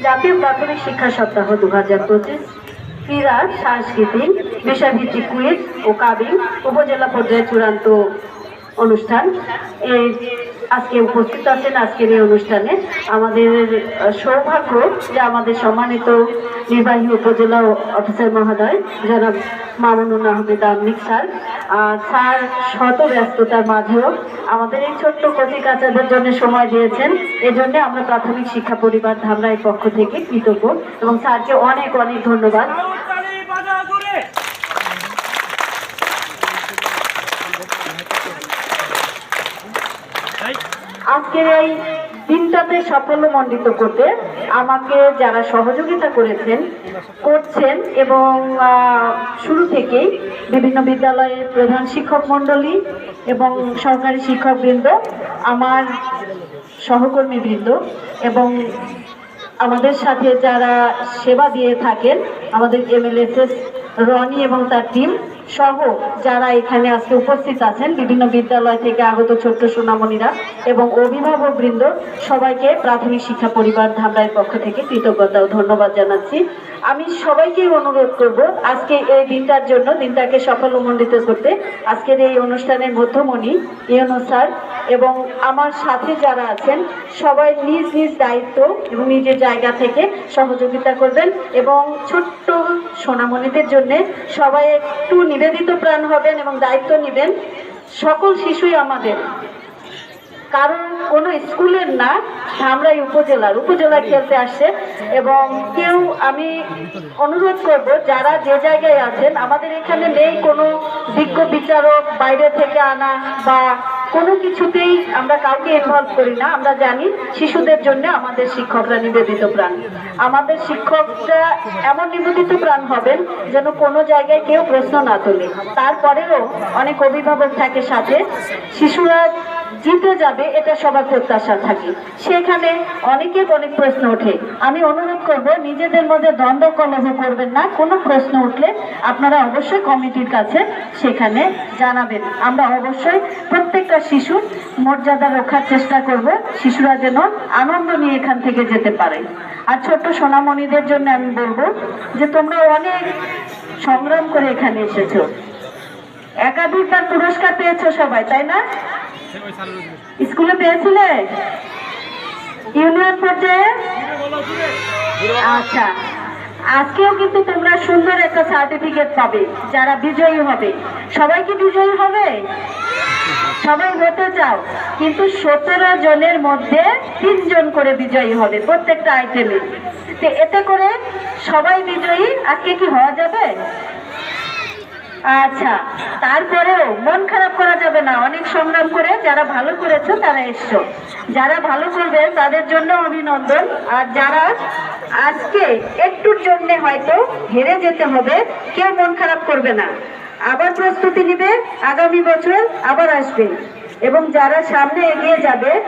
জাতীয় প্রাথমিক শিক্ষা সপ্তাহ দু হাজার পঁচিশ। ক্রীড়া সাংস্কৃতিক, বিষয়ভিত্তিক কুইজ ও কাবিং উপজেলা পর্যায়ে চূড়ান্ত অনুষ্ঠান। এই আজকে উপস্থিত আছেন আজকের এই অনুষ্ঠানে আমাদের সৌভাগ্য যে আমাদের সম্মানিত নির্বাহী উপজেলা অফিসার মহোদয়, জনাব মামুনুল আহমেদ আমনিক স্যার। আর স্যার শত ব্যস্ততার মাঝেও আমাদের এই ছোট্ট কচি কাচাদের জন্য সময় দিয়েছেন। এজন্য আমরা প্রাথমিক শিক্ষা পরিবার ধামরাই পক্ষ থেকে কৃতজ্ঞ এবং স্যারকে অনেক অনেক ধন্যবাদ তালি বাজা করে আজকের এই দিনটাতে সাফল্যমণ্ডিত করতে আমাকে যারা সহযোগিতা করেছেন, করছেন এবং শুরু থেকেই বিভিন্ন বিদ্যালয়ের প্রধান শিক্ষক মণ্ডলী এবং সরকারি শিক্ষকবৃন্দ, আমার সহকর্মীবৃন্দ এবং আমাদের সাথে যারা সেবা দিয়ে থাকেন, আমাদের এমএলএসএস রনি এবং তার টিম সহ যারা এখানে আজকে উপস্থিত আছেন, বিভিন্ন বিদ্যালয় থেকে আগত ছোট্ট সোনামণিরা এবং অভিভাবক বৃন্দ, সবাইকে প্রাথমিক শিক্ষা পরিবার ধামরাইয়ের পক্ষ থেকে কৃতজ্ঞতা ও ধন্যবাদ জানাচ্ছি। আমি সবাইকেই অনুরোধ করব, আজকে এই দিনটার জন্য, দিনটাকে সফলমণ্ডিত করতে। আজকের এই অনুষ্ঠানের মধ্যমণি ইয়নো স্যার এবং আমার সাথে যারা আছেন, সবাই নিজ নিজ দায়িত্ব এবং নিজের জায়গা থেকে সহযোগিতা করবেন এবং ছোট্ট সোনামণিদের জন্যে সবাই একটু নিবেদিত প্রাণ হবেন এবং দায়িত্ব নেবেন। সকল শিশুই আমাদের। কারণ কোনো স্কুলের না ধামরাই উপজেলার। উপজেলায় খেলতে আসে এবং কেউ আমি অনুরোধ করব, যারা যে জায়গায় আছেন, আমাদের এখানে নেই কোনো বিজ্ঞ বিচারক বাইরে থেকে আনা বা কোনো কিছুতেই আমরা কাউকে ইনভলভ করি না। আমরা জানি শিশুদের জন্য আমাদের শিক্ষকরা নিবেদিত প্রাণ। আমাদের শিক্ষকরা এমন নিবেদিত প্রাণ হবেন যেন কোনো জায়গায় কেউ প্রশ্ন না তোলে। তারপরেও অনেক অভিভাবক থাকে সাথে। শিশুরা জিতে যাবে এটা সবার প্রত্যাশা থাকে। সেখানে অনেকের অনেক প্রশ্ন ওঠে। আমি অনুরোধ করব, নিজেদের মধ্যে দ্বন্দ্ব কলহ করবেন না। কোনো প্রশ্ন উঠলে আপনারা অবশ্যই কমিটির কাছে সেখানে জানাবেন। আমরা অবশ্যই প্রত্যেকটা শিশুর মর্যাদা রক্ষার চেষ্টা করব। শিশুরা যেন আনন্দ নিয়ে এখান থেকে যেতে পারে। আর ছোট্ট সোনামণিদের জন্য আমি বলব যে, তোমরা অনেক সংগ্রাম করে এখানে এসেছ। একাধিকবার পুরস্কার পেয়েছ সবাই, তাই না? স্কুলে পেয়েছিলে? ইউনিয়ন পর্যায়ে? আচ্ছা। আজকেও কিন্তু তোমরা সুন্দর একটা সার্টিফিকেট পাবে, যারা বিজয়ী হবে। সবাই কি বিজয়ী হবে? সবাই হতে চাও, কিন্তু সতেরো জনের মধ্যে তিনজন করে বিজয়ী হবে প্রত্যেকটা আইটেমে তো এতে করে সবাই বিজয়ী। আজকে কি হওয়া যাবে? আচ্ছা তারপরেও মন খারাপ করা যাবে না। অনেক সংগ্রাম করে যারা ভালো করেছ, তারা এসছো। যারা ভালো করবে, তাদের জন্য অভিনন্দন। আর যারা আজকে একটুর জন্য হয়তো হেরে যেতে হবে, কেউ মন খারাপ করবে না। আবার প্রস্তুতি নিবে, আগামী বছর আবার আসবে। এবং যারা সামনে এগিয়ে যাবে,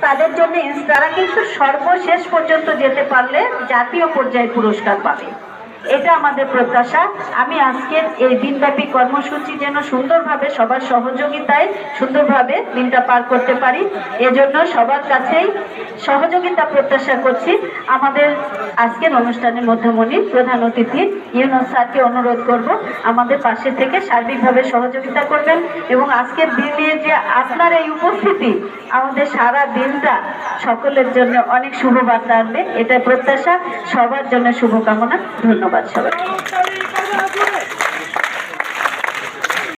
তাদের জন্য তারা কিন্তু সর্বশেষ পর্যন্ত যেতে পারলে জাতীয় পর্যায়ে পুরস্কার পাবে। এটা আমাদের প্রত্যাশা। আমি আজকের এই দিনব্যাপী কর্মসূচি যেন সুন্দরভাবে, সবার সহযোগিতায় সুন্দরভাবে দিনটা পার করতে পারি। এজন্য সবার কাছেই সহযোগিতা প্রত্যাশা করছি। আমাদের আজকের অনুষ্ঠানের মধ্যমণি প্রধান অতিথি ইউনুস স্যারকে অনুরোধ করব, আমাদের পাশে থেকে সার্বিকভাবে সহযোগিতা করবেন এবং আজকের দিনে যে আপনার এই উপস্থিতি, আমাদের সারা দিনটা সকলের জন্য অনেক শুভবার্তা আনবে এটা প্রত্যাশা। সবার জন্য শুভকামনা, ধন্যবাদ। সবাই তালি বাজা করে